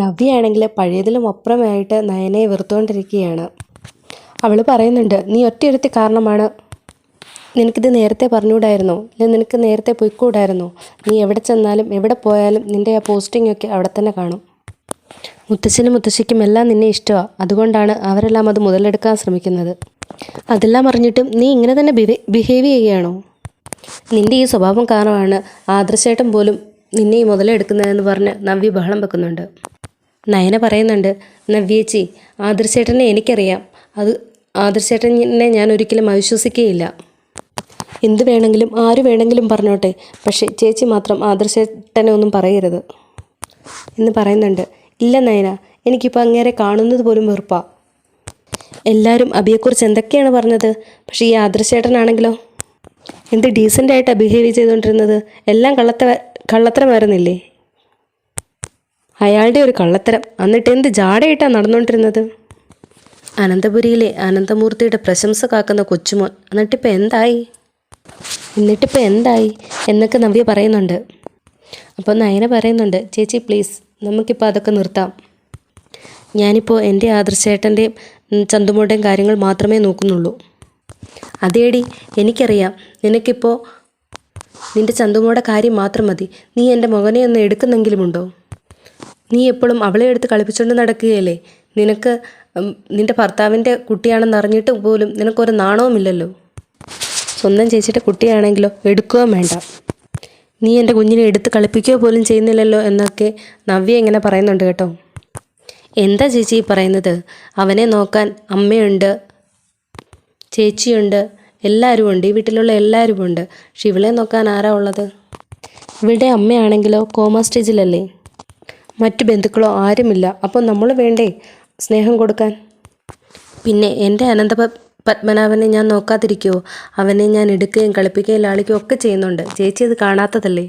നവ്യയാണെങ്കിൽ പഴയതിലും അപ്പുറമായിട്ട് നയനയെ വെറുത്തുകൊണ്ടിരിക്കുകയാണ് അവൾ പറയുന്നുണ്ട് നീ ഒറ്റയൊരുത്തി കാരണമാണ്. നിനക്കിത് നേരത്തെ പറഞ്ഞുകൂടായിരുന്നോ. ഇല്ല നിനക്ക് നേരത്തെ പൊയ്ക്കൂടായിരുന്നു. നീ എവിടെ ചെന്നാലും എവിടെ പോയാലും നിന്റെ ആ പോസ്റ്റിംഗ് ഒക്കെ അവിടെ തന്നെ കാണും. മുത്തശ്ശനും മുത്തശ്ശിക്കും എല്ലാം നിന്നെ ഇഷ്ടമാണ് അതുകൊണ്ടാണ് അവരെല്ലാം അത് മുതലെടുക്കാൻ ശ്രമിക്കുന്നത്. അതെല്ലാം അറിഞ്ഞിട്ടും നീ ഇങ്ങനെ തന്നെ ബിഹേ ബിഹേവ് ചെയ്യുകയാണോ? നിന്റെ ഈ സ്വഭാവം കാരണമാണ് ആദർശേട്ടൻ പോലും നിന്നെ ഈ മുതലെടുക്കുന്നതെന്ന് പറഞ്ഞ് നവ്യ ബഹളം വെക്കുന്നുണ്ട്. നയന പറയുന്നുണ്ട് നവ്യേച്ചി ആദർശേട്ടനെ എനിക്കറിയാം. അത് ആദർശേട്ടനെ ഞാൻ ഒരിക്കലും അവിശ്വസിക്കുകയില്ല എന്ത് വേണമെങ്കിലും ആര് വേണമെങ്കിലും പറഞ്ഞോട്ടെ. പക്ഷേ ചേച്ചി മാത്രം ആദർശേട്ടനെ ഒന്നും പറയരുത്. എന്ന് പറയുന്നുണ്ട് ഇല്ല നയന എനിക്കിപ്പോൾ അങ്ങേരെ കാണുന്നത് പോലും വെറുപ്പാ. എല്ലാവരും അബിയെക്കുറിച്ച് എന്തൊക്കെയാണ് പറഞ്ഞത്? പക്ഷേ ഈ ആദർശേട്ടനാണെങ്കിലോ? എന്ത് ഡീസന്റായിട്ടാണ് ബിഹേവ് ചെയ്തുകൊണ്ടിരുന്നത് എല്ലാം കള്ളത്ത കള്ളത്തരമായിരുന്നില്ലേ? അയാളുടെ ഒരു കള്ളത്തരം. എന്നിട്ട് എന്ത് ജാടയിട്ടാണ് നടന്നുകൊണ്ടിരുന്നത് അനന്തപുരിയിലെ അനന്തമൂർത്തിയുടെ പ്രശംസ കാക്കുന്ന കൊച്ചുമോൻ എന്നിട്ടിപ്പോൾ എന്തായി? എന്നിട്ടിപ്പോൾ എന്തായി എന്നൊക്കെ നവ്യ പറയുന്നുണ്ട്. അപ്പോൾ നയന പറയുന്നുണ്ട് ചേച്ചി പ്ലീസ് നമുക്കിപ്പോൾ അതൊക്കെ നിർത്താം. ഞാനിപ്പോൾ എന്റെ ആദർശേട്ടന്റെയും ചന്തുമോടെയും കാര്യങ്ങൾ മാത്രമേ നോക്കുന്നുള്ളൂ. അതേടി എനിക്കറിയാം. നിനക്കിപ്പോൾ നിന്റെ ചന്തുമോടെ കാര്യം മാത്രം മതി. നീ എന്റെ മകനെ ഒന്ന് എടുക്കുന്നെങ്കിലുമുണ്ടോ? നീ എപ്പോഴും അവളെ എടുത്ത് കളിപ്പിച്ചുകൊണ്ട് നടക്കുകയല്ലേ? നിനക്ക് നിന്റെ ഭർത്താവിന്റെ കുട്ടിയാണെന്ന് അറിഞ്ഞിട്ട് പോലും നിനക്കൊരു നാണവുമില്ലല്ലോ? സ്വന്തം ചേച്ചിയുടെ കുട്ടിയാണെങ്കിലോ എടുക്കുകയും വേണ്ട. നീ എന്റെ കുഞ്ഞിനെ എടുത്ത് കളിപ്പിക്കുക പോലും ചെയ്യുന്നില്ലല്ലോ എന്നൊക്കെ നവ്യ ഇങ്ങനെ പറയുന്നുണ്ട് കേട്ടോ. എന്താ ചേച്ചി പറയുന്നത്? അവനെ നോക്കാൻ അമ്മയുണ്ട് ചേച്ചിയുണ്ട് എല്ലാവരും ഉണ്ട് ഈ വീട്ടിലുള്ള എല്ലാവരും ഉണ്ട് പക്ഷെ ഇവളെ നോക്കാൻ ആരാ ഉള്ളത്? ഇവിടെ അമ്മയാണെങ്കിലോ കോമ സ്റ്റേജിലല്ലേ? മറ്റു ബന്ധുക്കളോ ആരുമില്ല. അപ്പോൾ നമ്മൾ വേണ്ടേ സ്നേഹം കൊടുക്കാൻ? പിന്നെ എന്റെ അനന്ത പത്മനാഭനെ ഞാൻ നോക്കാതിരിക്കുമോ അവനെ ഞാൻ എടുക്കുകയും കളിപ്പിക്കുകയും ലാളിക്കുകയും ഒക്കെ ചെയ്യുന്നുണ്ട്. ചേച്ചി അത് കാണാത്തതല്ലേ?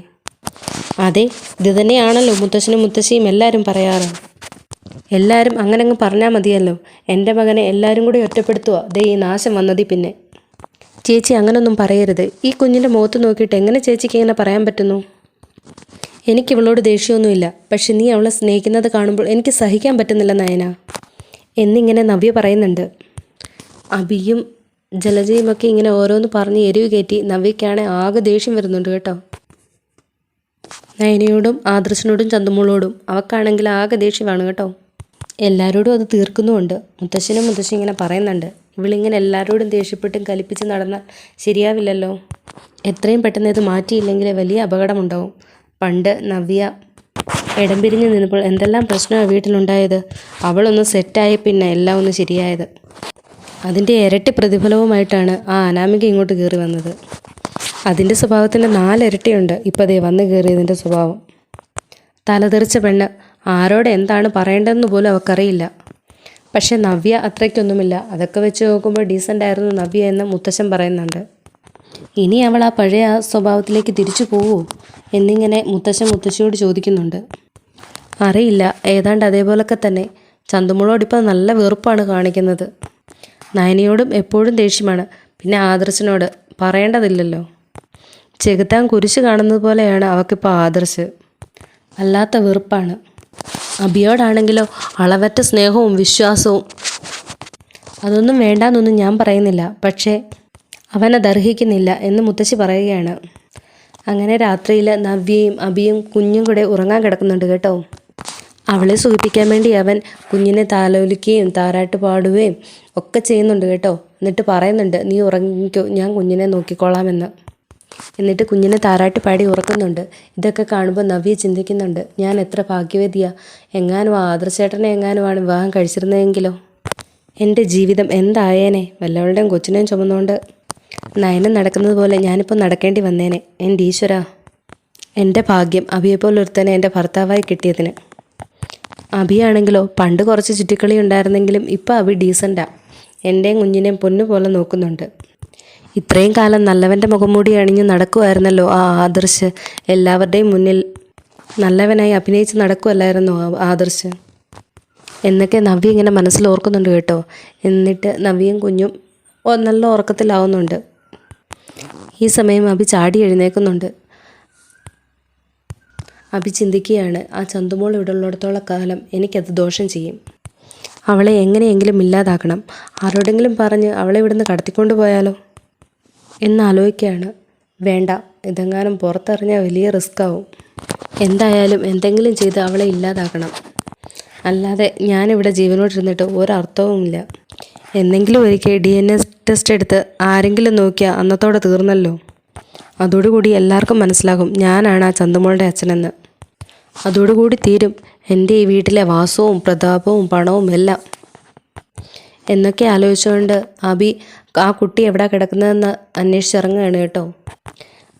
അതെ ഇത് തന്നെയാണല്ലോ മുത്തശ്ശനും മുത്തശ്ശിയും എല്ലാവരും പറയാറ്. എല്ലാവരും അങ്ങനെ അങ്ങ് പറഞ്ഞാൽ മതിയല്ലോ. എന്റെ മകനെ എല്ലാവരും കൂടി ഒറ്റപ്പെടുത്തുക ദേ ഈ നാശം വന്നതി പിന്നെ. ചേച്ചി അങ്ങനൊന്നും പറയരുത്. ഈ കുഞ്ഞിന്റെ മുഖത്ത് നോക്കിയിട്ട് എങ്ങനെ ചേച്ചിക്ക് ഇങ്ങനെ പറയാൻ പറ്റുന്നു? എനിക്ക് ഇവളോട് ദേഷ്യമൊന്നുമില്ല. പക്ഷെ നീ അവളെ സ്നേഹിക്കുന്നത് കാണുമ്പോൾ എനിക്ക് സഹിക്കാൻ പറ്റുന്നില്ല നയന. എന്നിങ്ങനെ നവ്യ പറയുന്നുണ്ട്. അബിയും ജലജയും ഒക്കെ ഇങ്ങനെ ഓരോന്ന് പറഞ്ഞ് എരിവ് കയറ്റി നവ്യക്കാണെ ആകെ ദേഷ്യം വരുന്നുണ്ട് കേട്ടോ. നയനയോടും ആദർശനോടും ചന്തുമോളോടും അവക്കാണെങ്കിൽ ആകെ ദേഷ്യമാണ് കേട്ടോ. എല്ലാവരോടും അത് തീർക്കുന്നുമുണ്ട്. മുത്തശ്ശനും മുത്തശ്ശി ഇങ്ങനെ പറയുന്നുണ്ട്. ഇവളിങ്ങനെ എല്ലാവരോടും ദേഷ്യപ്പെട്ടും കലിപ്പിച്ച് നടന്നാൽ ശരിയാവില്ലല്ലോ. എത്രയും പെട്ടെന്ന് ഇത് മാറ്റിയില്ലെങ്കിൽ വലിയ അപകടമുണ്ടാവും. പണ്ട് നവ്യ ഇടം പിരിഞ്ഞ് നിന്നപ്പോൾ എന്തെല്ലാം പ്രശ്നമാണ് വീട്ടിലുണ്ടായത്? അവളൊന്ന് സെറ്റായി പിന്നെ എല്ലാം ഒന്ന് ശരിയായത്. അതിന്റെ ഇരട്ടി പ്രതിഫലവുമായിട്ടാണ് ആ അനാമിക ഇങ്ങോട്ട് കയറി വന്നത്. അതിന്റെ സ്വഭാവത്തിന്റെ നാലിരട്ടിയുണ്ട്. ഇപ്പോൾ ദേ വന്ന് കയറിയതിന്റെ സ്വഭാവം. തലതെറിച്ച പെണ്ണ് ആരോട് എന്താണ് പറയേണ്ടതെന്ന് പോലും അവൾക്കറിയില്ല പക്ഷേ നവ്യ അത്രയ്ക്കൊന്നുമില്ല. അതൊക്കെ വെച്ച് നോക്കുമ്പോൾ ഡീസന്റ് ആയിരുന്നു നവ്യ എന്ന് മുത്തശ്ശൻ പറയുന്നുണ്ട്. ഇനി അവൾ ആ പഴയ ആ സ്വഭാവത്തിലേക്ക് തിരിച്ചു പോവോ? എന്നിങ്ങനെ മുത്തശ്ശൻ മുത്തശ്ശിയോട് ചോദിക്കുന്നുണ്ട്. അറിയില്ല. ഏതാണ്ട് അതേപോലൊക്കെ തന്നെ. ചന്തുമുളോട് ഇപ്പം നല്ല വെറുപ്പാണ് കാണിക്കുന്നത്. നയനിയോടും എപ്പോഴും ദേഷ്യമാണ്. പിന്നെ ആദർശനോട് പറയേണ്ടതില്ലല്ലോ. ചെകുത്താൻ കുരിശ് കാണുന്നത് പോലെയാണ് അവൾക്കിപ്പോൾ ആദർശ്. അല്ലാത്ത വെറുപ്പാണ്. അബിയോടാണെങ്കിലോ അളവറ്റ സ്നേഹവും വിശ്വാസവും. അതൊന്നും വേണ്ടാന്നൊന്നും ഞാൻ പറയുന്നില്ല. പക്ഷേ അവനത് അർഹിക്കുന്നില്ല എന്ന് മുത്തശ്ശി പറയുകയാണ്. അങ്ങനെ രാത്രിയിൽ നവ്യയും അബിയും കുഞ്ഞും കൂടെ ഉറങ്ങാൻ കിടക്കുന്നുണ്ട് കേട്ടോ. അവളെ സൂചിപ്പിക്കാൻ വേണ്ടി അവൻ കുഞ്ഞിനെ താലോലിക്കുകയും താരാട്ട് പാടുകയും ഒക്കെ ചെയ്യുന്നുണ്ട് കേട്ടോ. എന്നിട്ട് പറയുന്നുണ്ട് നീ ഉറങ്ങിക്കോ ഞാൻ കുഞ്ഞിനെ നോക്കിക്കോളാമെന്ന്. എന്നിട്ട് കുഞ്ഞിനെ താരാട്ട് പാടി ഉറക്കുന്നുണ്ട്. ഇതൊക്കെ കാണുമ്പോൾ നവ്യ ചിന്തിക്കുന്നുണ്ട് ഞാൻ എത്ര ഭാഗ്യവതിയാ. എങ്ങാനും ആദർശേട്ടനെ എങ്ങാനുമാണ് വിവാഹം കഴിച്ചിരുന്നതെങ്കിലോ? എന്റെ ജീവിതം എന്തായേനെ? വല്ലവളുടെയും കൊച്ചിനെയും ചുമന്നുകൊണ്ട് നയനം നടക്കുന്നത് പോലെ ഞാനിപ്പോൾ നടക്കേണ്ടി വന്നേനെ. എന്റെ ഈശ്വര. എന്റെ ഭാഗ്യം അഭിയെപ്പോലൊരുത്തനെ എന്റെ ഭർത്താവായി കിട്ടിയതിന്. അഭിയാണെങ്കിലോ പണ്ട് കുറച്ച് ചുറ്റിക്കളി ഉണ്ടായിരുന്നെങ്കിലും ഇപ്പോൾ അഭി ഡീസന്റാ എന്റെയും കുഞ്ഞിനെയും പൊന്നുപോലെ നോക്കുന്നുണ്ട്. ഇത്രയും കാലം നല്ലവന്റെ മുഖംമൂടി അണിഞ്ഞ് നടക്കുമായിരുന്നല്ലോ ആ ആദർശ്. എല്ലാവരുടെയും മുന്നിൽ നല്ലവനായി അഭിനയിച്ച് നടക്കുമല്ലായിരുന്നോ ആദർശ്? എന്നൊക്കെ നവ്യ ഇങ്ങനെ മനസ്സിൽ ഓർക്കുന്നുണ്ട് കേട്ടോ. എന്നിട്ട് നവ്യയും കുഞ്ഞും നല്ല ഉറക്കത്തിലാവുന്നുണ്ട്. ഈ സമയം അഭി ചാടി എഴുന്നേൽക്കുന്നുണ്ട് അഭി ചിന്തിക്കുകയാണ് ആ ചന്തുമോൾ ഇവിടെ ഉള്ളിടത്തോളം കാലം എനിക്കത് ദോഷം ചെയ്യും. അവളെ എങ്ങനെയെങ്കിലും ഇല്ലാതാക്കണം. ആരോടെങ്കിലും പറഞ്ഞ് അവളെ ഇവിടുന്ന് കടത്തിക്കൊണ്ട് പോയാലോ? എന്നാലോചിക്കുകയാണ് വേണ്ട ഇതെങ്ങാനും പുറത്തറിഞ്ഞാൽ വലിയ റിസ്ക് ആവും. എന്തായാലും എന്തെങ്കിലും ചെയ്ത് അവളെ ഇല്ലാതാക്കണം. അല്ലാതെ ഞാനിവിടെ ജീവനോട്ടിരുന്നിട്ട് ഒരർത്ഥവുമില്ല എന്തെങ്കിലും ഒരിക്കൽ ഡി എൻ എസ് ടെസ്റ്റ് എടുത്ത് ആരെങ്കിലും നോക്കിയാൽ അന്നത്തോടെ തീർന്നല്ലോ. അതോടുകൂടി എല്ലാവർക്കും മനസ്സിലാകും ഞാനാണ് ആ ചന്തുമോളുടെ അച്ഛനെന്ന്. അതോടുകൂടി തീരും എന്റെ ഈ വീട്ടിലെ വാസവും പ്രതാപവും പണവും എല്ലാം. എന്നൊക്കെ ആലോചിച്ചുകൊണ്ട് അബി ആ കുട്ടി എവിടെ കിടക്കുന്നതെന്ന് അന്വേഷിച്ചിറങ്ങുകയാണ് കേട്ടോ.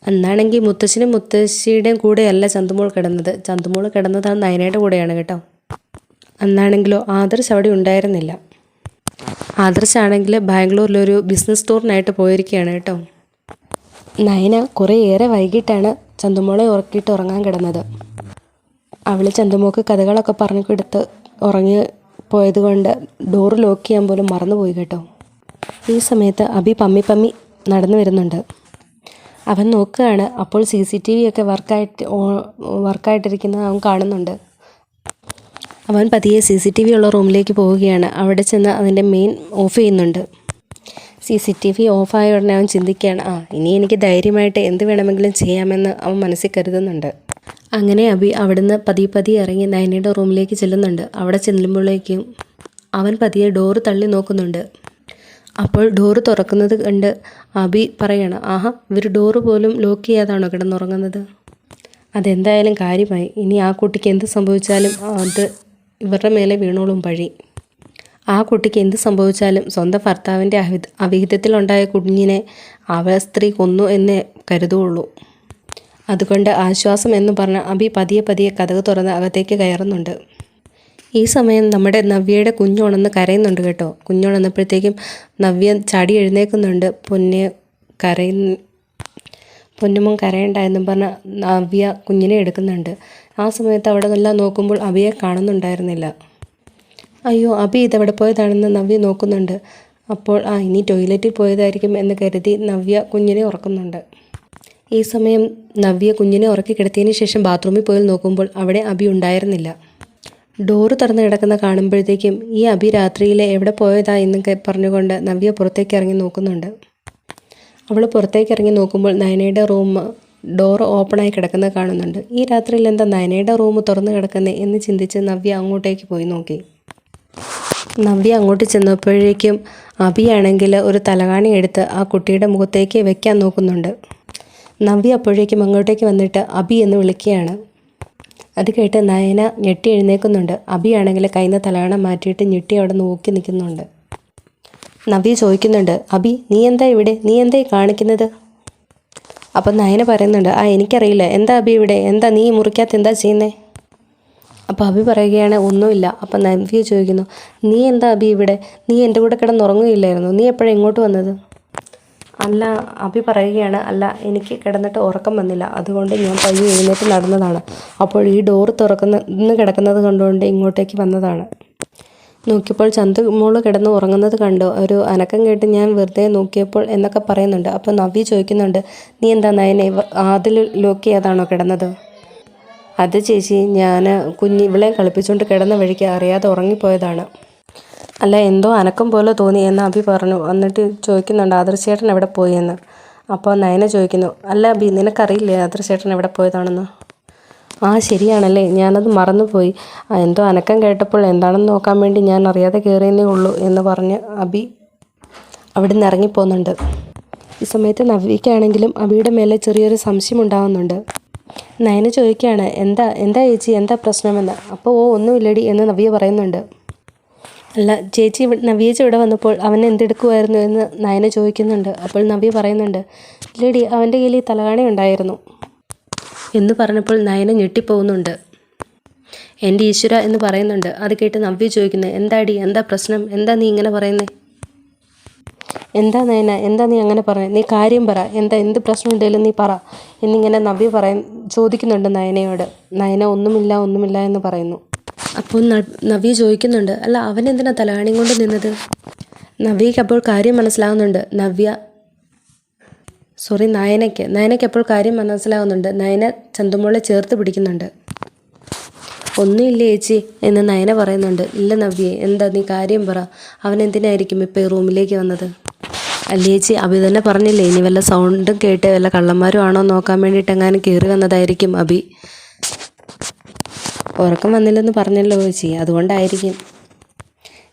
എന്നാണെങ്കിൽ മുത്തശ്ശനും മുത്തശ്ശിയുടെയും കൂടെയല്ല ചന്തുമോൾ കിടന്നത്. ചന്തുമോൾ കിടന്നതാണ് നയനയുടെ കൂടെയാണ് കേട്ടോ. അന്നാണെങ്കിലോ ആദർശ് അവിടെ ഉണ്ടായിരുന്നില്ല. ആദർശ് ആണെങ്കിൽ ബാംഗ്ലൂരിലൊരു ബിസിനസ് ടൂറിനായിട്ട് പോയിരിക്കുകയാണ് കേട്ടോ. നയന കുറേയേറെ വൈകിട്ടാണ് ചന്തുമോളെ ഉറക്കിയിട്ട് ഉറങ്ങാൻ കിടന്നത്. അവൾ ചന്തുമോക്ക് കഥകളൊക്കെ പറഞ്ഞു കൊടുത്ത് ഉറങ്ങി പോയത് കൊണ്ട് ഡോറ് ലോക്ക് ചെയ്യാൻ പോലും മറന്നുപോയി കേട്ടോ. ഈ സമയത്ത് അബി പമ്മി പമ്മി നടന്നു വരുന്നുണ്ട്. അവൻ നോക്കുകയാണ് അപ്പോൾ സി സി ടി വി ഒക്കെ വർക്കായിട്ട് വർക്കായിട്ടിരിക്കുന്നത് അവൻ കാണുന്നുണ്ട്. അവൻ പതിയെ സി സി ടി വി ഉള്ള റൂമിലേക്ക് പോവുകയാണ്. അവിടെ ചെന്ന് അതിന്റെ മെയിൻ ഓഫ് ചെയ്യുന്നുണ്ട്. സി സി ടി വി ഓഫായ ഉടനെ അവൻ ചിന്തിക്കുകയാണ് ആ ഇനി എനിക്ക് ധൈര്യമായിട്ട് എന്ത് വേണമെങ്കിലും ചെയ്യാമെന്ന് അവൻ മനസ്സിൽ കരുതുന്നുണ്ട്. അങ്ങനെ അബി അവിടുന്ന് പതിയെ പതിയെ ഇറങ്ങി നയനയുടെ റൂമിലേക്ക് ചെല്ലുന്നുണ്ട്. അവിടെ ചെല്ലുമ്പോഴേക്കും അവൻ പതിയെ ഡോറ് തള്ളി നോക്കുന്നുണ്ട്. അപ്പോൾ ഡോറ് തുറക്കുന്നത് കണ്ട് അബി പറയണം ആഹാ ഇവർ ഡോറ് പോലും ലോക്ക് ചെയ്യാതാണോ കിടന്നുറങ്ങുന്നത്? അതെന്തായാലും കാര്യമായി. ഇനി ആ കുട്ടിക്ക് എന്ത് സംഭവിച്ചാലും അത് ഇവരുടെ മേലെ വീണോളും പഴി. ആ കുട്ടിക്ക് എന്ത് സംഭവിച്ചാലും സ്വന്തം ഭർത്താവിന്റെ അഹിത അവിഹിതത്തിലുണ്ടായ കുഞ്ഞിനെ അവ സ്ത്രീ കൊന്നു എന്നേ കരുതുള്ളൂ അതുകൊണ്ട് ആശ്വാസം എന്ന് പറഞ്ഞ അഭി പതിയെ പതിയെ കഥക് തുറന്ന് അകത്തേക്ക് കയറുന്നുണ്ട്. ഈ സമയം നമ്മുടെ നവ്യയുടെ കുഞ്ഞുണന്ന് കരയുന്നുണ്ട് കേട്ടോ. കുഞ്ഞുണന്നപ്പോഴത്തേക്കും നവ്യ ചാടി എഴുന്നേൽക്കുന്നുണ്ട്. പൊന്നെ കരയുന്ന പൊന്നുമോൻ കരയണ്ട എന്നും പറഞ്ഞ നവ്യ കുഞ്ഞിനെ എടുക്കുന്നുണ്ട്. ആ സമയത്ത് അവിടെ നല്ല നോക്കുമ്പോൾ അബിയെ കാണുന്നുണ്ടായിരുന്നില്ല. അയ്യോ അബി ഇതെവിടെ പോയതാണെന്ന് നവ്യ നോക്കുന്നുണ്ട്. അപ്പോൾ ആ ഇനി ടോയ്ലറ്റിൽ പോയതായിരിക്കും എന്ന് കരുതി നവ്യ കുഞ്ഞിനെ ഉറക്കുന്നുണ്ട്. ഈ സമയം നവ്യ കുഞ്ഞിനെ ഉറക്കി കിടത്തിയതിന് ശേഷം ബാത്റൂമിൽ പോയി നോക്കുമ്പോൾ അവിടെ അബി ഉണ്ടായിരുന്നില്ല. ഡോറ് തുറന്ന് കിടക്കുന്ന കാണുമ്പോഴത്തേക്കും ഈ അബി രാത്രിയിൽ എവിടെ പോയതാ എന്നൊക്കെ പറഞ്ഞുകൊണ്ട് നവ്യ പുറത്തേക്ക് ഇറങ്ങി നോക്കുന്നുണ്ട്. അവൾ പുറത്തേക്ക് ഇറങ്ങി നോക്കുമ്പോൾ നയനയുടെ റൂം ഡോർ ഓപ്പണായി കിടക്കുന്ന കാണുന്നുണ്ട്. ഈ രാത്രിയിൽ എന്താ നയനയുടെ റൂം തുറന്നു കിടക്കുന്നത് എന്ന് ചിന്തിച്ച് നവ്യ അങ്ങോട്ടേക്ക് പോയി നോക്കി. നവ്യ അങ്ങോട്ട് ചെന്നപ്പോഴേക്കും അബിയാണെങ്കിൽ ഒരു തലകാണി എടുത്ത് ആ കുട്ടിയുടെ മുഖത്തേക്ക് വെക്കാൻ നോക്കുന്നുണ്ട്. നവ്യ അപ്പോഴേക്കും അങ്ങോട്ടേക്ക് വന്നിട്ട് അബി എന്ന് വിളിക്കുകയാണ്. അത് കേട്ട് നയന ഞെട്ടി എഴുന്നേക്കുന്നുണ്ട് അബിയാണെങ്കിൽ കയ്യിൽ തലകാണ മാറ്റിയിട്ട് ഞെട്ടി അവിടെ നോക്കി നിൽക്കുന്നുണ്ട്. നവ്യ ചോദിക്കുന്നുണ്ട് അബി നീ എന്താ ഇവിടെ? നീ എന്തായി കാണിക്കുന്നത്? അപ്പം നയന പറയുന്നുണ്ട് ആ എനിക്കറിയില്ല. എന്താ അബി ഇവിടെ? എന്താ നീ മുറിക്കാത്ത എന്താ ചെയ്യുന്നേ? അപ്പോൾ അബി പറയുകയാണ് ഒന്നുമില്ല. അപ്പം നവ്യ ചോദിക്കുന്നു നീ എന്താ അബി ഇവിടെ? നീ എന്റെ കൂടെ കിടന്നുറങ്ങുകയില്ലായിരുന്നു നീ എപ്പോഴാണ് ഇങ്ങോട്ട് വന്നത്? അല്ല അബി പറയുകയാണ് അല്ല എനിക്ക് കിടന്നിട്ട് ഉറക്കം വന്നില്ല. അതുകൊണ്ട് ഞാൻ പയ്യെ എഴുന്നേറ്റ് നടന്നതാണ്. അപ്പോൾ ഈ ഡോറ് തുറക്കുന്ന ഇന്ന് കിടക്കുന്നത് കണ്ടുകൊണ്ട് ഇങ്ങോട്ടേക്ക് വന്നതാണ്. നോക്കിയപ്പോൾ ചന്തു മോൾ കിടന്ന് ഉറങ്ങുന്നത് കണ്ടു. ഒരു അനക്കം കേട്ട് ഞാൻ വെറുതെ നോക്കിയപ്പോൾ എന്നൊക്കെ പറയുന്നുണ്ട്. അപ്പോൾ നവ്യ ചോദിക്കുന്നുണ്ട് നീ എന്താ നയനെ ആതിൽ ലോക്ക് ചെയ്യാതാണോ കിടന്നത്? അത് ചേച്ചി ഞാൻ കുഞ്ഞ് ഇവളെ കളിപ്പിച്ചുകൊണ്ട് കിടന്ന വഴിക്ക് അറിയാതെ ഉറങ്ങിപ്പോയതാണ്. അല്ല എന്തോ അനക്കം പോലെ തോന്നി എന്ന് അഭി പറഞ്ഞു. എന്നിട്ട് ചോദിക്കുന്നുണ്ട് ആദർശേട്ടൻ എവിടെ പോയി? എന്ന്. അപ്പോൾ നയന ചോദിക്കുന്നു അല്ല അഭി നിനക്കറിയില്ലേ ആദർശേട്ടൻ എവിടെ പോയതാണെന്ന്? ആ ശരിയാണല്ലേ. ഞാനത് മറന്നുപോയി. എന്തോ അനക്കം കേട്ടപ്പോൾ എന്താണെന്ന് നോക്കാൻ വേണ്ടി ഞാൻ അറിയാതെ കയറിയെന്നേ ഉള്ളൂ എന്ന് പറഞ്ഞ് അബി അവിടെ നിന്ന് ഇറങ്ങിപ്പോകുന്നുണ്ട് ഈ സമയത്ത് നവ്യയ്ക്കാണെങ്കിലും അബിയുടെ മേലെ ചെറിയൊരു സംശയം ഉണ്ടാകുന്നുണ്ട് നയന ചോദിക്കുകയാണ് എന്താ എന്താ ചേച്ചി? എന്താ പ്രശ്നമെന്ന്? അപ്പോൾ ഓ ഒന്നുമില്ലടി എന്ന് നവ്യ പറയുന്നുണ്ട്. അല്ല ചേച്ചി നവ്യേച്ചി ഇവിടെ വന്നപ്പോൾ അവൻ എന്തെടുക്കുമായിരുന്നു എന്ന് നയന ചോദിക്കുന്നുണ്ട്. അപ്പോൾ നവ്യ പറയുന്നുണ്ട് ഇല്ലടി അവന്റെ കയ്യിൽ തലകാണി ഉണ്ടായിരുന്നു. എന്ന് പറഞ്ഞപ്പോൾ നയന ഞെട്ടിപ്പോകുന്നുണ്ട് എന്റെ ഈശ്വര എന്ന് പറയുന്നുണ്ട്. അത് കേട്ട് നവ്യ ചോദിക്കുന്നത് എന്താടി? എന്താ പ്രശ്നം? എന്താ നീ ഇങ്ങനെ പറയുന്നത് എന്താ നയന? എന്താ നീ അങ്ങനെ പറയുന്നത് നീ കാര്യം പറ. എന്താ? എന്ത് പ്രശ്നം ഉണ്ടെങ്കിലും നീ പറ. എന്നിങ്ങനെ നവ്യ പറയ ചോദിക്കുന്നുണ്ട് നയനയോട്. നയന ഒന്നുമില്ല ഒന്നുമില്ല എന്ന് പറയുന്നു. അപ്പോൾ നവ്യ ചോദിക്കുന്നുണ്ട് അല്ല അവൻ എന്തിനാ തലകാണിയും കൊണ്ട് നിന്നത്? നവ്യയ്ക്ക് അപ്പോൾ കാര്യം മനസ്സിലാകുന്നുണ്ട് നവ്യ സോറി നയനയ്ക്ക്. നയനയ്ക്ക് അപ്പോൾ കാര്യം മനസ്സിലാവുന്നുണ്ട്? നയന ചന്തുമോളെ ചേർത്ത് പിടിക്കുന്നുണ്ട്. ഒന്നുമില്ല ചേച്ചി എന്ന് നയന പറയുന്നുണ്ട്. ഇല്ല നവ്യെ എന്താ നീ കാര്യം പറ. അവൻ എന്തിനായിരിക്കും ഇപ്പോൾ ഈ റൂമിലേക്ക് വന്നത്? അല്ല ചേച്ചി അഭി തന്നെ പറഞ്ഞില്ലേ ഇനി വല്ല സൗണ്ടും കേട്ട് വല്ല കള്ളന്മാരും ആണോ നോക്കാൻ വേണ്ടിയിട്ട് എങ്ങാനും കയറി വന്നതായിരിക്കും അഭി ഉറക്കം വന്നില്ലെന്ന് പറഞ്ഞല്ലോ ചേച്ചി അതുകൊണ്ടായിരിക്കും.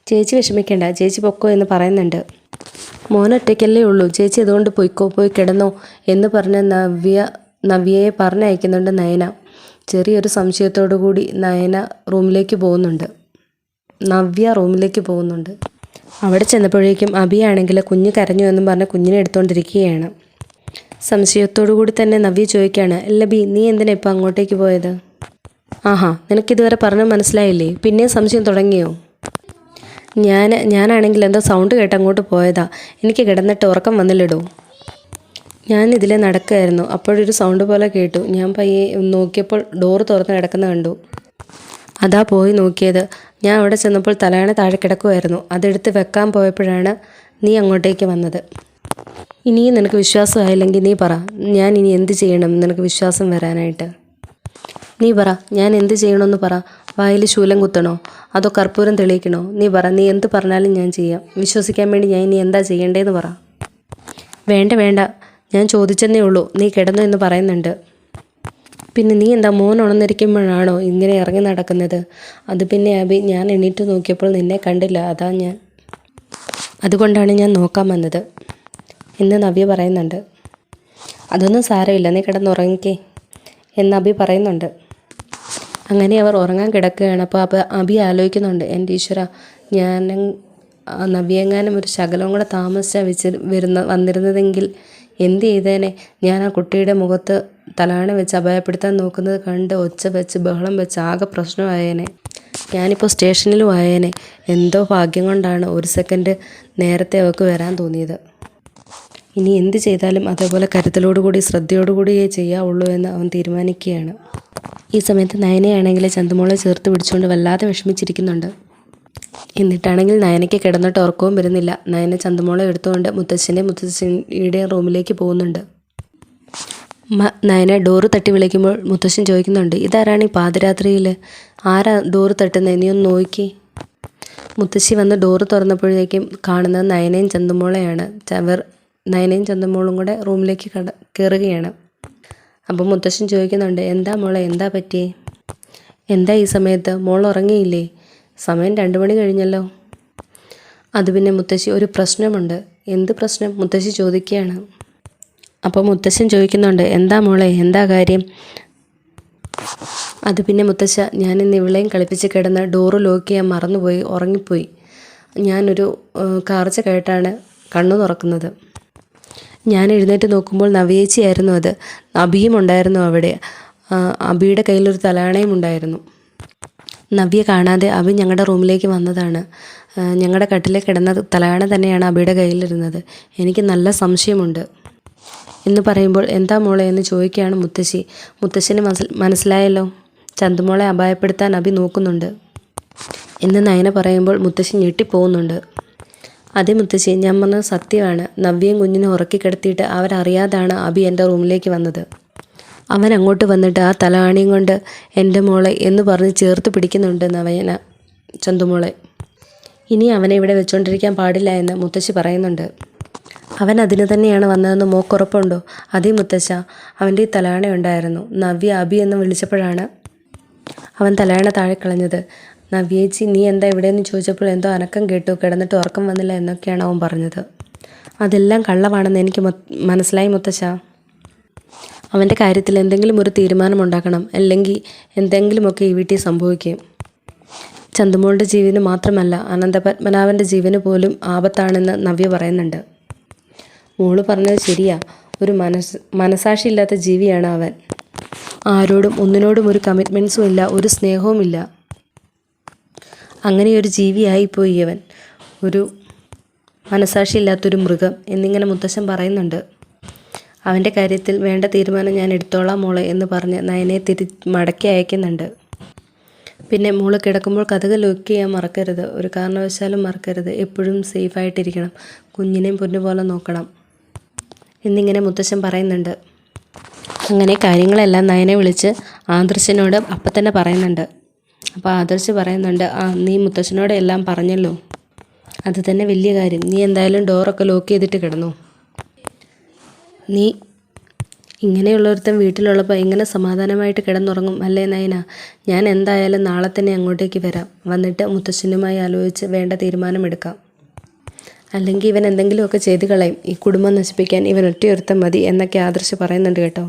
ചേച്ചി വിഷമിക്കേണ്ട ചേച്ചി പൊക്കോ എന്ന് പറയുന്നുണ്ട്. മോൻ ഒറ്റയ്ക്കല്ലേ ഉള്ളൂ. ചേച്ചി അതുകൊണ്ട് പൊയ്ക്കോ പോയി കിടന്നോ എന്ന് പറഞ്ഞ് നവ്യ നവ്യയെ പറഞ്ഞയക്കുന്നുണ്ട് നയന. ചെറിയൊരു സംശയത്തോടു കൂടി നയന റൂമിലേക്ക് പോകുന്നുണ്ട്. നവ്യ റൂമിലേക്ക് പോകുന്നുണ്ട്. അവിടെ ചെന്നപ്പോഴേക്കും അഭിയാണെങ്കിൽ കുഞ്ഞ് കരഞ്ഞു എന്നും പറഞ്ഞ് കുഞ്ഞിനെ എടുത്തുകൊണ്ടിരിക്കുകയാണ് സംശയത്തോടു കൂടി തന്നെ നവ്യ ചോദിക്കുകയാണ് അല്ല ബി നീ എന്തിനാ ഇപ്പം അങ്ങോട്ടേക്ക് പോയത്? ആഹാ നിനക്കിതുവരെ പറഞ്ഞ് മനസ്സിലായില്ലേ? പിന്നെ സംശയം തുടങ്ങിയോ? ഞാൻ ഞാനാണെങ്കിൽ എന്തോ സൗണ്ട് കേട്ട് അങ്ങോട്ട് പോയതാ. എനിക്ക് കിടന്നിട്ട് ഉറക്കം വന്നില്ലടോ. ഞാൻ ഇതിലെ നടക്കുകയായിരുന്നു അപ്പോഴൊരു സൗണ്ട് പോലെ കേട്ടു. ഞാൻ പയ്യെ നോക്കിയപ്പോൾ ഡോറ് തുറന്ന് കിടക്കുന്ന കണ്ടു. അതാ പോയി നോക്കിയത്. ഞാൻ അവിടെ ചെന്നപ്പോൾ തലയണ താഴെ കിടക്കുമായിരുന്നു അതെടുത്ത് വെക്കാൻ പോയപ്പോഴാണ് നീ അങ്ങോട്ടേക്ക് വന്നത്. ഇനിയും നിനക്ക് വിശ്വാസമായില്ലെങ്കിൽ നീ പറ. ഞാൻ ഇനി എന്ത് ചെയ്യണം? നിനക്ക് വിശ്വാസം വരാനായിട്ട്. നീ പറ ഞാൻ എന്ത് ചെയ്യണമെന്ന് പറ. വായിൽ ശൂലം കുത്തണോ? അതോ കർപ്പൂരം തെളിയിക്കണോ? നീ പറ നീ എന്ത് പറഞ്ഞാലും ഞാൻ ചെയ്യാം. വിശ്വസിക്കാൻ വേണ്ടി ഞാൻ ഇനി എന്താ ചെയ്യേണ്ടതെന്ന് പറ. വേണ്ട വേണ്ട. ഞാൻ ചോദിച്ചെന്നേ ഉള്ളൂ. നീ കിടന്നു എന്ന് പറയുന്നുണ്ട്. പിന്നെ നീ എന്താ മോൻ ഉണർന്നിരിക്കുമ്പോഴാണോ ഇങ്ങനെ ഇറങ്ങി നടക്കുന്നത്? അത് പിന്നെ അബി ഞാൻ എണീറ്റ് നോക്കിയപ്പോൾ നിന്നെ കണ്ടില്ല. അതാ ഞാൻ. അതുകൊണ്ടാണ് ഞാൻ നോക്കാൻ വന്നത്. എന്ന് നവ്യ പറയുന്നുണ്ട്. അതൊന്നും സാരമില്ല. നീ കിടന്നുറങ്ങിക്കേ. എന്ന് അബി പറയുന്നുണ്ട്. അങ്ങനെ അവർ ഉറങ്ങാൻ കിടക്കുകയാണ്. അപ്പോൾ അപ്പോൾ അബി ആലോചിക്കുന്നുണ്ട് എന്റെ ഈശ്വര ഞാൻ നവ്യങ്ങാനും ഒരു ശകലവും കൂടെ താമസിച്ചാൽ വെച്ച് വരുന്ന വന്നിരുന്നതെങ്കിൽ എന്ത് ചെയ്തേനെ? ഞാൻ ആ കുട്ടിയുടെ മുഖത്ത് തലാണ വെച്ച് അപായപ്പെടുത്താൻ നോക്കുന്നത് കണ്ട് ഒച്ച വെച്ച് ബഹളം വെച്ച് ആകെ പ്രശ്നമായേനെ. ഞാനിപ്പോൾ സ്റ്റേഷനിലും ആയേനെ. എന്തോ ഭാഗ്യം കൊണ്ടാണ് ഒരു സെക്കൻഡ് നേരത്തെ അവൾക്ക് വരാൻ തോന്നിയത്. ഇനി എന്ത് ചെയ്താലും അതേപോലെ കരുതലോടുകൂടി ശ്രദ്ധയോടുകൂടിയേ ചെയ്യാവുള്ളൂ എന്ന് അവൻ തീരുമാനിക്കുകയാണ്. ഈ സമയത്ത് നയനയാണെങ്കിൽ ചന്തുമോളെ ചേർത്ത് പിടിച്ചുകൊണ്ട് വല്ലാതെ വിഷമിച്ചിരിക്കുന്നുണ്ട്. എന്നിട്ടാണെങ്കിൽ നയനയ്ക്ക് കിടന്നിട്ട് ഉറക്കവും വരുന്നില്ല. നയന ചന്തുമോളെ എടുത്തുകൊണ്ട് മുത്തച്ഛന്റെ മുത്തശ്ശിയുടെ റൂമിലേക്ക് പോകുന്നുണ്ട്. നയന ഡോറ് തട്ടി വിളിക്കുമ്പോൾ മുത്തശ്ശൻ ചോദിക്കുന്നുണ്ട് ഇതാരാണ് ഈ പാതിരാത്രിയിൽ ആരാ ഡോറ് തട്ടുന്നത് നീ ഒന്ന് നോക്കി. മുത്തശ്ശി വന്ന് ഡോറ് തുറന്നപ്പോഴേക്കും കാണുന്നത് നയനയും ചന്തുമോളെയാണ്. അവർ നയനയും ചന്തമോളും കൂടെ റൂമിലേക്ക് കട കയറുകയാണ് അപ്പോൾ മുത്തശ്ശൻ ചോദിക്കുന്നുണ്ട് എന്താ മോളെ എന്താ പറ്റിയേ? എന്താ ഈ സമയത്ത്? മോൾ ഉറങ്ങിയില്ലേ? സമയം രണ്ട് മണി കഴിഞ്ഞല്ലോ. അത് പിന്നെ മുത്തശ്ശി ഒരു പ്രശ്നമുണ്ട്. എന്ത് പ്രശ്നം? മുത്തശ്ശി ചോദിക്കുകയാണ്. അപ്പോൾ മുത്തശ്ശൻ ചോദിക്കുന്നുണ്ട് എന്താ മോളെ എന്താ കാര്യം? അത് പിന്നെ മുത്തശ്ശ ഞാൻ ഇന്ന് ഇവിളെയും കളിപ്പിച്ച് കിടന്ന് ഡോറ് ലോക്ക് ചെയ്യാൻ മറന്നുപോയി ഉറങ്ങിപ്പോയി. ഞാനൊരു കാർച്ച കേട്ടാണ് കണ്ണു തുറക്കുന്നത്. ഞാൻ എഴുന്നേറ്റ് നോക്കുമ്പോൾ നവയേച്ചിയായിരുന്നു അത്. അബിയും ഉണ്ടായിരുന്നു അവിടെ. അബിയുടെ കയ്യിലൊരു തലാണയും ഉണ്ടായിരുന്നു. നവ്യ കാണാതെ അബി ഞങ്ങളുടെ റൂമിലേക്ക് വന്നതാണ്. ഞങ്ങളുടെ കട്ടിലെ കിടന്ന തലാണ തന്നെയാണ് അബിയുടെ കയ്യിലിരുന്നത്. എനിക്ക് നല്ല സംശയമുണ്ട്. എന്ന് പറയുമ്പോൾ എന്താ മോളെ? എന്ന് ചോദിക്കുകയാണ് മുത്തശ്ശി. മുത്തശ്ശിന് മനസ്സിലായല്ലോ. ചന്തുമോളെ അപായപ്പെടുത്താൻ അബി നോക്കുന്നുണ്ട്. എന്ന് നയന പറയുമ്പോൾ മുത്തശ്ശി ഞെട്ടിപ്പോകുന്നുണ്ട്. അതേ മുത്തശ്ശി ഞാൻ പറഞ്ഞ സത്യമാണ്. നവ്യയും കുഞ്ഞിനെ ഉറക്കി കിടത്തിയിട്ട് അവരറിയാതാണ് അബി എന്റെ റൂമിലേക്ക് വന്നത്. അവൻ അങ്ങോട്ട് വന്നിട്ട് ആ തലകാണിയും കൊണ്ട് എന്റെ മോളെ എന്ന് പറഞ്ഞ് ചേർത്ത് പിടിക്കുന്നുണ്ട് നവയന ചന്തുമോളെ. ഇനി അവനെ ഇവിടെ വെച്ചുകൊണ്ടിരിക്കാൻ പാടില്ല എന്ന് മുത്തശ്ശി പറയുന്നുണ്ട്. അവൻ അതിന് തന്നെയാണ് വന്നതെന്ന് മോക്കുറപ്പുണ്ടോ അതേ മുത്തശ്ശ അവന്റെ ഈ തലയാണ ഉണ്ടായിരുന്നു. നവ്യ അബി എന്ന് വിളിച്ചപ്പോഴാണ് അവൻ തലയാണ താഴെ കളഞ്ഞത്. നവ്യേച്ചി നീ എന്താ ഇവിടെയെന്ന് ചോദിച്ചപ്പോൾ എന്തോ അനക്കം കേട്ടു. കിടന്നിട്ട് ഉറക്കം വന്നില്ല എന്നൊക്കെയാണ് അവൻ പറഞ്ഞത്. അതെല്ലാം കള്ളമാണെന്ന് എനിക്ക് മനസ്സിലായി മുത്തശ്ശ അവന്റെ കാര്യത്തിൽ എന്തെങ്കിലും ഒരു തീരുമാനം ഉണ്ടാക്കണം. അല്ലെങ്കിൽ എന്തെങ്കിലുമൊക്കെ ഈ വീട്ടിൽ സംഭവിക്കും. ചന്ദമോളുടെ ജീവന് മാത്രമല്ല അനന്തപത്മനാഭന്റെ ജീവന് പോലും ആപത്താണെന്ന് നവ്യ പറയുന്നുണ്ട്. മോൾ പറഞ്ഞത് ശരിയാ. ഒരു മനസ് മനസാക്ഷിയില്ലാത്ത ജീവിയാണ് അവൻ. ആരോടും ഒന്നിനോടും ഒരു കമ്മിറ്റ്മെൻസും ഇല്ല ഒരു സ്നേഹവും ഇല്ല അങ്ങനെ ഒരു ജീവിയായിപ്പോയി അവൻ. ഒരു മനസാക്ഷിയില്ലാത്തൊരു മൃഗം എന്നിങ്ങനെ മുത്തശ്ശൻ പറയുന്നുണ്ട്. അവന്റെ കാര്യത്തിൽ വേണ്ട തീരുമാനം ഞാൻ എടുത്തോളാം മോളെ എന്ന് പറഞ്ഞ് നയനെ തിരി മടക്കി അയക്കുന്നുണ്ട്. പിന്നെ മോൾ കിടക്കുമ്പോൾ കഥകൾ ലോക്ക് ചെയ്യാൻ മറക്കരുത്. ഒരു കാരണവശാലും മറക്കരുത്. എപ്പോഴും സേഫായിട്ടിരിക്കണം കുഞ്ഞിനെയും പൊന്നു പോലെ നോക്കണം. എന്നിങ്ങനെ മുത്തശ്ശൻ പറയുന്നുണ്ട്. അങ്ങനെ കാര്യങ്ങളെല്ലാം നയനെ വിളിച്ച് ആദർശനോട് അപ്പം തന്നെ പറയുന്നുണ്ട്. അപ്പോൾ ആദർശ് പറയുന്നുണ്ട് ആ നീ മുത്തശ്ശനോടെ എല്ലാം പറഞ്ഞല്ലോ. അത് തന്നെ വലിയ കാര്യം. നീ എന്തായാലും ഡോറൊക്കെ ലോക്ക് ചെയ്തിട്ട് കിടന്നു. നീ ഇങ്ങനെയുള്ളൊരുത്തൻ വീട്ടിലുള്ളപ്പോൾ എങ്ങനെ സമാധാനമായിട്ട് കിടന്നുറങ്ങും അല്ലേ നയന? ഞാൻ എന്തായാലും നാളെ തന്നെ അങ്ങോട്ടേക്ക് വരാം. വന്നിട്ട് മുത്തശ്ശനുമായി ആലോചിച്ച് വേണ്ട തീരുമാനമെടുക്കാം. അല്ലെങ്കിൽ ഇവൻ എന്തെങ്കിലുമൊക്കെ ചെയ്ത് കളയും. ഈ കുടുംബം നശിപ്പിക്കാൻ ഇവൻ ഒറ്റയൊരുത്തം മതി എന്നൊക്കെ ആദർശ് പറയുന്നുണ്ട് കേട്ടോ.